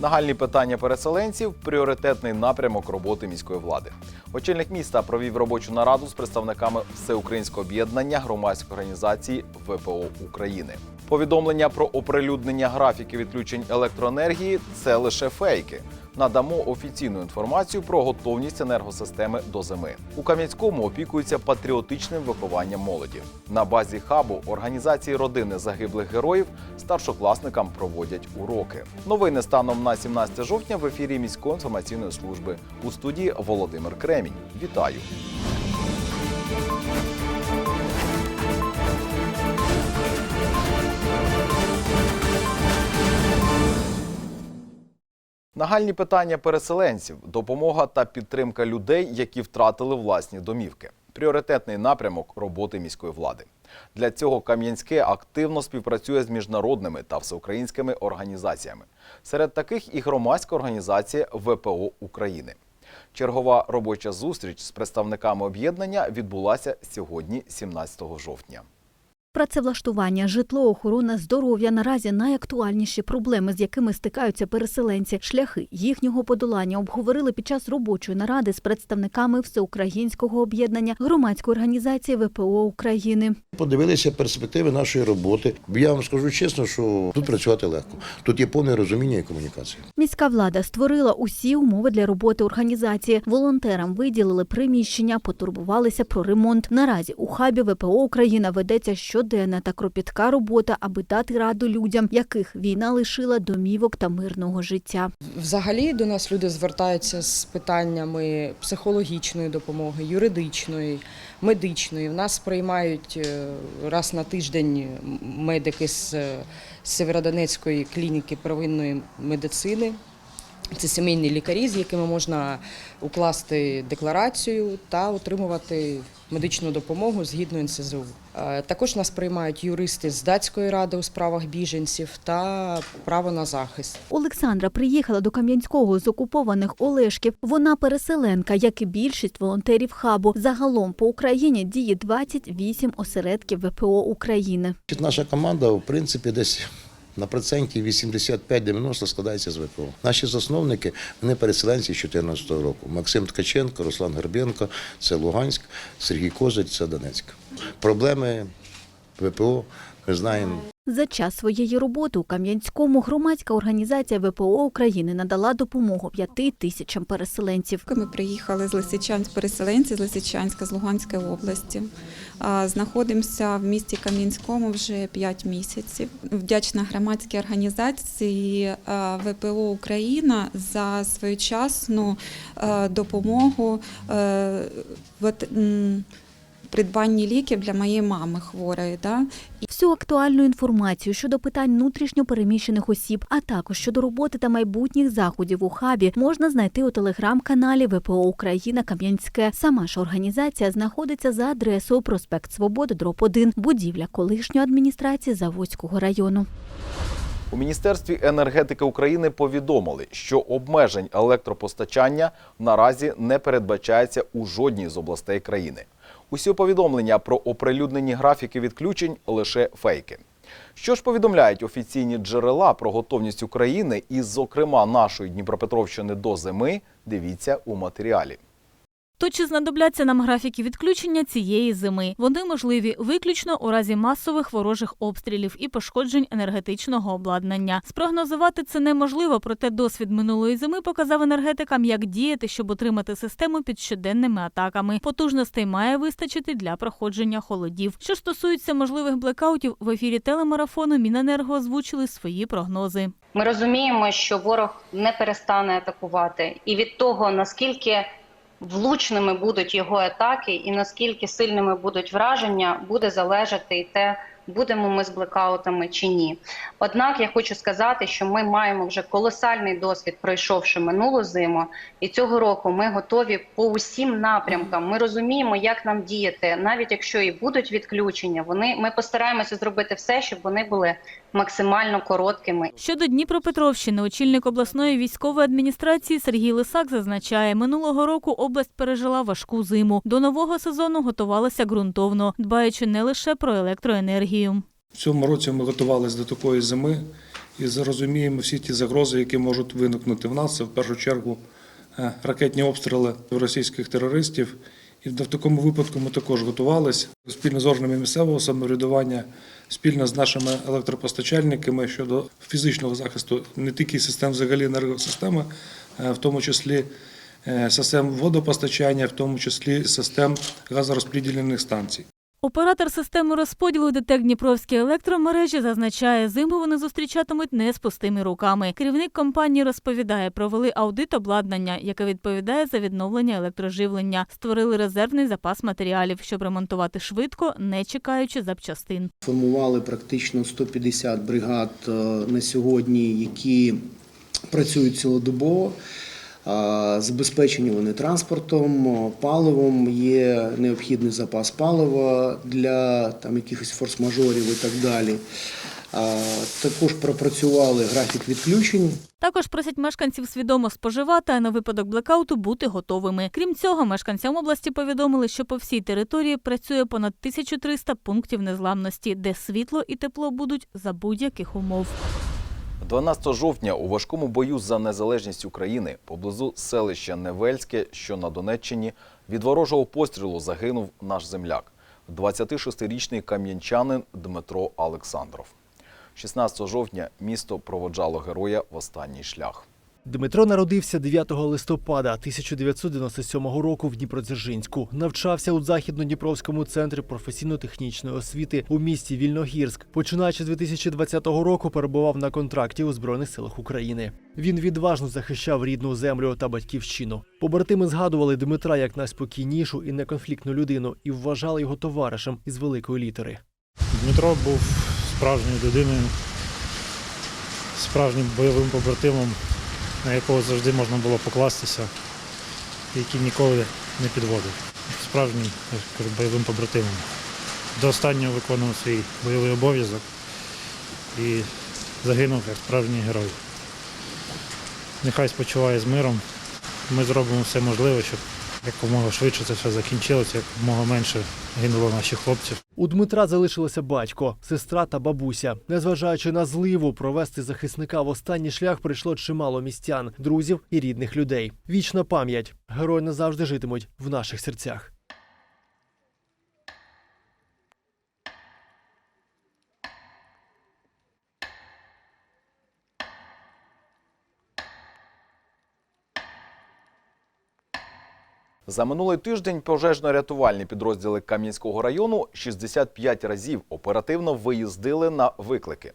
Нагальні питання переселенців пріоритетний напрямок роботи міської влади. Очільник міста провів робочу нараду з представниками всеукраїнського об'єднання громадської організації ВПО України. Повідомлення про оприлюднення графіки відключень електроенергії це лише фейки. Надамо офіційну інформацію про готовність енергосистеми до зими. У Кам'янському опікуються патріотичним вихованням молоді. На базі хабу організації родини загиблих героїв старшокласникам проводять уроки. Новини станом на 17 жовтня в ефірі міської інформаційної служби у студії Володимир Кремінь. Вітаю! Нагальні питання переселенців, допомога та підтримка людей, які втратили власні домівки. Пріоритетний напрямок роботи міської влади. Для цього Кам'янське активно співпрацює з міжнародними та всеукраїнськими організаціями. Серед таких і громадська організація ВПО України. Чергова робоча зустріч з представниками об'єднання відбулася сьогодні, 17 жовтня. Працевлаштування, житло, охорона здоров'я наразі найактуальніші проблеми, з якими стикаються переселенці. Шляхи їхнього подолання обговорили під час робочої наради з представниками всеукраїнського об'єднання громадської організації ВПО України. Подивилися перспективи нашої роботи. Я вам скажу чесно, що тут працювати легко. Тут є повне розуміння і комунікація. Міська влада створила усі умови для роботи організації. Волонтерам виділили приміщення, потурбувалися про ремонт. Наразі у хабі ВПО Україна ведеться щоденна та кропітка робота, аби дати раду людям, яких війна лишила домівок та мирного життя. Взагалі до нас люди звертаються з питаннями психологічної допомоги, юридичної, медичної. В нас приймають е, раз на тиждень медики з е, Сєвєродонецької клініки первинної медицини. Це сімейні лікарі, з якими можна укласти декларацію та отримувати медичну допомогу згідно НСЗУ. Е, Також нас приймають юристи з датської ради у справах біженців та право на захист. Олександра приїхала до Кам'янського з окупованих Олешків. Вона переселенка, як і більшість волонтерів хабу. Загалом по Україні діє 28 осередків ВПО України. Наша команда, в принципі, десь на проценті 85-90 складається з ВПО. Наші засновники вони переселенці з 2014 року. Максим Ткаченко, Руслан Горбенко, це Луганськ, Сергій Козир, це Донецьк. Проблеми ВПО ми знаємо. За час своєї роботи у Кам'янському громадська організація ВПО України надала допомогу п'яти тисячам переселенців. Ми приїхали з Лисичанськ, переселенці з Лисичанська, з Луганської області. Знаходимося в місті Кам'янському вже 5 місяців. Вдячна громадській організації ВПО Україна за своєчасну допомогу в придбанні ліків для моєї мами хворої. Всю актуальну інформацію щодо питань внутрішньо переміщених осіб, а також щодо роботи та майбутніх заходів у хабі можна знайти у телеграм-каналі ВПО Україна Кам'янське. Сама ж організація знаходиться за адресою проспект Свободи, дроб 1, будівля колишньої адміністрації Заводського району. У Міністерстві енергетики України повідомили, що обмежень електропостачання наразі не передбачається у жодній з областей країни. Усі повідомлення про оприлюднені графіки відключень лише фейки. Що ж повідомляють офіційні джерела про готовність України і, зокрема, нашої Дніпропетровщини до зими, дивіться у матеріалі. То чи знадобляться нам графіки відключення цієї зими? Вони можливі виключно у разі масових ворожих обстрілів і пошкоджень енергетичного обладнання. Спрогнозувати це неможливо, проте досвід минулої зими показав енергетикам, як діяти, щоб отримати систему під щоденними атаками. Потужностей має вистачити для проходження холодів. Що стосується можливих блекаутів, в ефірі телемарафону Міненерго озвучили свої прогнози. Ми розуміємо, що ворог не перестане атакувати, і від того наскільки влучними будуть його атаки, і наскільки сильними будуть враження, буде залежати і те, будемо ми з блекаутами чи ні. Однак я хочу сказати, що ми маємо вже колосальний досвід, пройшовши минулу зиму, і цього року ми готові по усім напрямкам. Ми розуміємо, як нам діяти, навіть якщо і будуть відключення, вони ми постараємося зробити все, щоб вони були максимально короткими Щодо Дніпропетровщини, очільник обласної військової адміністрації Сергій Лисак зазначає, минулого року область пережила важку зиму. До нового сезону готувалася ґрунтовно, дбаючи не лише про електроенергію. В цьому році ми готувалися до такої зими, і зрозуміємо всі ті загрози, які можуть виникнути в нас. Це в першу чергу е, ракетні обстріли російських терористів. І в такому випадку ми також готувалися спільно з органами місцевого самоврядування, спільно з нашими електропостачальниками щодо фізичного захисту не тільки систем взагалі енергосистеми, е, в тому числі е, систем водопостачання, в тому числі систем газорозподільних станцій. Оператор системи розподілу ДТЕК Дніпровські електромережі зазначає, зиму вони зустрічатимуть не з пустими руками. Керівник компанії розповідає, провели аудит обладнання, яке відповідає за відновлення електроживлення. Створили резервний запас матеріалів, щоб ремонтувати швидко, не чекаючи запчастин. Формували практично 150 бригад е, на сьогодні, які працюють цілодобово. Забезпечені вони транспортом, паливом, є необхідний запас палива для там, якихось форс-мажорів і так далі. Також пропрацювали графік відключень. Також просять мешканців свідомо споживати, а на випадок блекауту бути готовими. Крім цього, мешканцям області повідомили, що по всій території працює понад 1300 пунктів незламності, де світло і тепло будуть за будь-яких умов. 12 жовтня у важкому бою за незалежність України поблизу селища Невельське, що на Донеччині, від ворожого пострілу загинув наш земляк, 26-річний кам'янчанин Дмитро Олександров. 16 жовтня місто проводжало героя в останній шлях. Дмитро народився 9 листопада 1997 року в Дніпродзержинську. Навчався у західно-дніпровському центрі професійно-технічної освіти у місті Вільногірськ. Починаючи з 2020 року, перебував на контракті у Збройних силах України. Він відважно захищав рідну землю та батьківщину. Побратими згадували Дмитра як найспокійнішу і неконфліктну людину і вважали його товаришем із великої літери. Дмитро був справжньою людиною, справжнім бойовим побратимом, на якого завжди можна було покластися, який ніколи не підводив. Справжнім кажу, бойовим побратимом. До останнього виконував свій бойовий обов'язок і загинув як справжній герой. Нехай спочиває з миром. Ми зробимо все можливе, щоб якомога швидше це все закінчилося, якомога менше гинуло наших хлопців. У Дмитра залишилося батько, сестра та бабуся. Незважаючи на зливу, провести захисника в останній шлях прийшло чимало містян, друзів і рідних людей. Вічна пам'ять. Герої назавжди житимуть в наших серцях. За минулий тиждень пожежно-рятувальні підрозділи Кам'янського району 65 разів оперативно виїздили на виклики.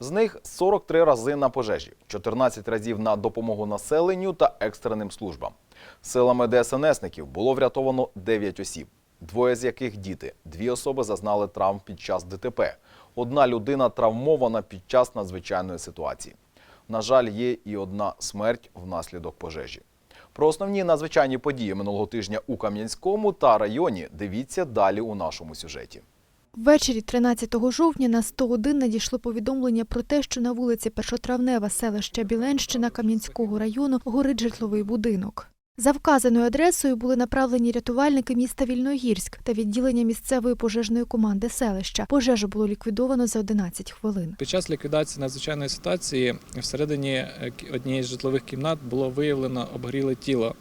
З них 43 рази на пожежі, 14 разів на допомогу населенню та екстреним службам. Силами ДСНСників було врятовано 9 осіб, двоє з яких діти. Дві особи зазнали травм під час ДТП. Одна людина травмована під час надзвичайної ситуації. На жаль, є і одна смерть внаслідок пожежі. Про основні надзвичайні події минулого тижня у Кам'янському та районі дивіться далі у нашому сюжеті. Ввечері 13 жовтня на 101 надійшло повідомлення про те, що на вулиці Першотравнева селища Біленщина Кам'янського району горить житловий будинок. За вказаною адресою були направлені рятувальники міста Вільногірськ та відділення місцевої пожежної команди селища. Пожежу було ліквідовано за 11 хвилин. Під час ліквідації надзвичайної ситуації всередині е, однієї з житлових кімнат було виявлено обгоріле тіло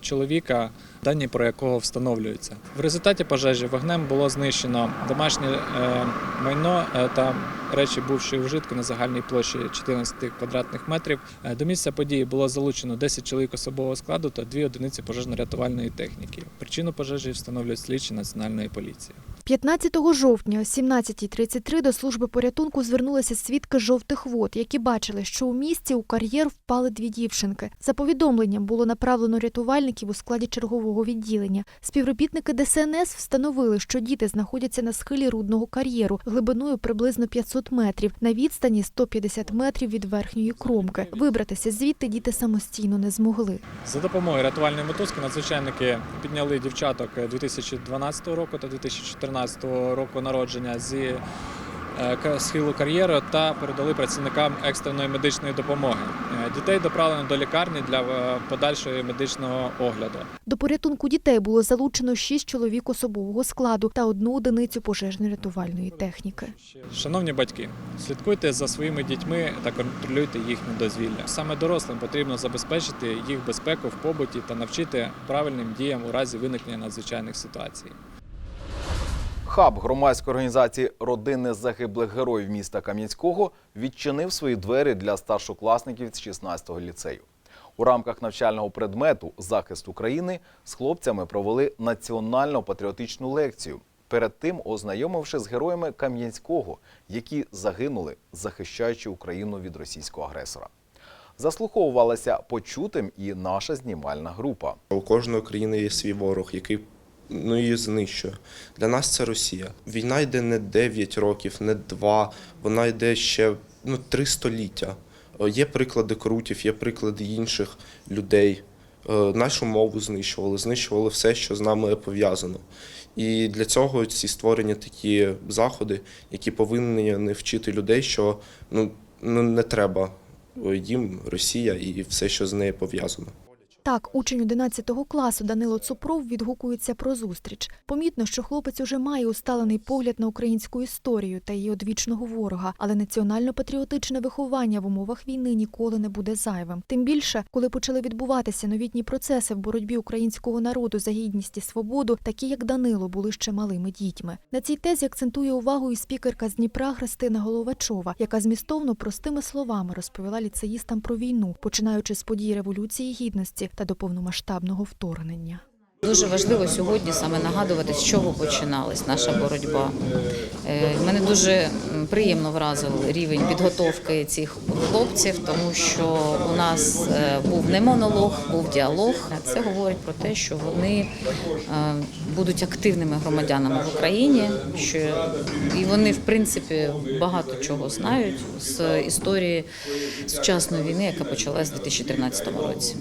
чоловіка, дані про якого встановлюються. В результаті пожежі вогнем було знищено домашнє е, майно е, та речі бувшої вжитку на загальній площі 14 квадратних метрів. Е, До місця події було залучено 10 чоловік особового складу та дві одиниці пожежно-рятувальної техніки. Причину пожежі встановлюють слідчі національної поліції. 15 жовтня о 17.33 до служби порятунку звернулися свідки жовтих вод, які бачили, що у місті у кар'єр впали дві дівчинки. За повідомленням було направлено рятувальників у складі чергового відділення. Співробітники ДСНС встановили, що діти знаходяться на схилі рудного кар'єру глибиною приблизно 500 метрів на відстані 150 метрів від верхньої кромки. Вибратися звідти діти самостійно не змогли. За допомогою рятувальної мотузки надзвичайники підняли дівчаток 2012 року та 2014 року народження зі е, схилу кар'єру та передали працівникам екстреної медичної допомоги. Е, Дітей доправлено до лікарні для е, подальшого медичного огляду. До порятунку дітей було залучено шість чоловік особового складу та одну одиницю пожежно-рятувальної техніки. Шановні батьки, слідкуйте за своїми дітьми та контролюйте їхнє дозвілля. Саме дорослим потрібно забезпечити їх безпеку в побуті та навчити правильним діям у разі виникнення надзвичайних ситуацій. Хаб громадської організації Родини загиблих героїв міста Кам'янського відчинив свої двері для старшокласників з 16-го ліцею. У рамках навчального предмету Захист України з хлопцями провели національно-патріотичну лекцію. Перед тим ознайомивши з героями Кам'янського, які загинули, захищаючи Україну від російського агресора. Заслуховувалася почутим і наша знімальна група. У кожної країни є свій ворог, який ну, її знищує. Для нас це Росія. Війна йде не 9 років, не 2, вона йде ще ну, 3 століття. Е, Є приклади крутів, є приклади інших людей. Е, Нашу мову знищували, знищували все, що з нами пов'язано. І для цього ці створені такі заходи, які повинні не вчити людей, що ну, ну не треба е, їм Росія і все, що з нею пов'язано. Так, учень 11 класу Данило Цупров відгукується про зустріч. Помітно, що хлопець уже має усталений погляд на українську історію та її одвічного ворога, але національно-патріотичне виховання в умовах війни ніколи не буде зайвим. Тим більше, коли почали відбуватися новітні процеси в боротьбі українського народу за гідність і свободу, такі як Данило були ще малими дітьми. На цій тезі акцентує увагу і спікерка з Дніпра Христина Головачова, яка змістовно простими словами розповіла ліцеїстам про війну, починаючи з подій революції гідності та до повномасштабного вторгнення. Дуже важливо сьогодні саме нагадувати, з чого починалась наша боротьба. Е, Мене дуже приємно вразив рівень підготовки цих хлопців, тому що у нас е, був не монолог, був діалог. Це говорить про те, що вони е, будуть активними громадянами в Україні, що і вони, в принципі, багато чого знають з історії сучасної війни, яка почалась у 2013 році.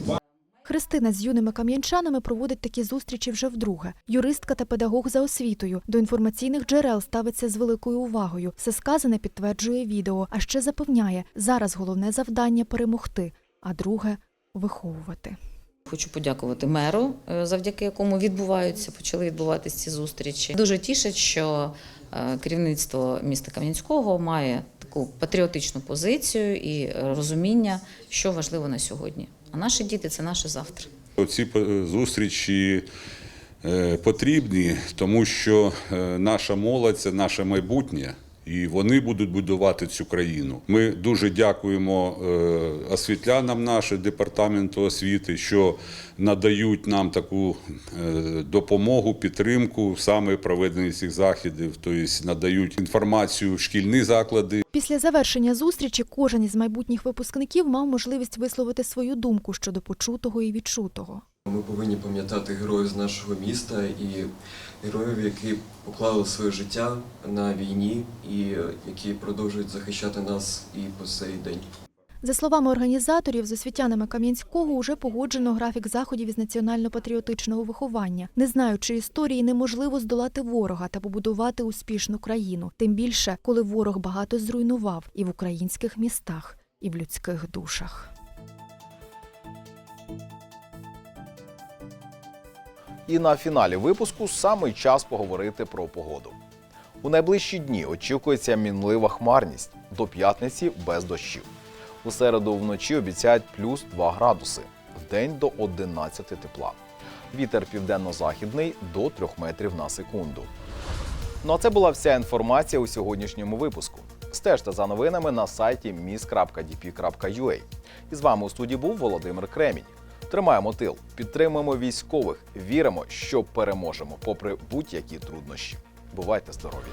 Христина з юними кам'янчанами проводить такі зустрічі вже вдруге. Юристка та педагог за освітою. До інформаційних джерел ставиться з великою увагою. Все сказане підтверджує відео, а ще запевняє, зараз головне завдання перемогти, а друге виховувати. Хочу подякувати меру, е, завдяки якому відбуваються, почали відбуватися ці зустрічі. Дуже тішить, що е, керівництво міста Кам'янського має таку патріотичну позицію і розуміння, що важливо на сьогодні. А наші діти це наше завтра. Ці е, зустрічі е, потрібні, тому що е, наша молодь це наше майбутнє. І вони будуть будувати цю країну. Ми дуже дякуємо е, освітлянам нашого департаменту освіти, що надають нам таку е, допомогу, підтримку саме проведення цих заходів, тобто надають інформацію в шкільні заклади. Після завершення зустрічі кожен із майбутніх випускників мав можливість висловити свою думку щодо почутого і відчутого. Ми повинні пам'ятати героїв з нашого міста і героїв, які поклали своє життя на війні і які продовжують захищати нас і по сей день. За словами організаторів, з освітянами Кам'янського уже погоджено графік заходів із національно-патріотичного виховання. Не знаючи історії, неможливо здолати ворога та побудувати успішну країну. Тим більше, коли ворог багато зруйнував і в українських містах, і в людських душах. І на фіналі випуску саме час поговорити про погоду. У найближчі дні очікується мінлива хмарність до п'ятниці без дощів. У середу вночі обіцяють плюс 2 градуси, вдень до 11 тепла. Вітер південно-західний до 3 метрів на секунду. Ну а це була вся інформація у сьогоднішньому випуску. Стежте за новинами на сайті mis.dp.ua. І з вами у студії був Володимир Кремінь. Тримаємо тил, підтримуємо військових, віримо, що переможемо, попри будь-які труднощі. Бувайте здорові!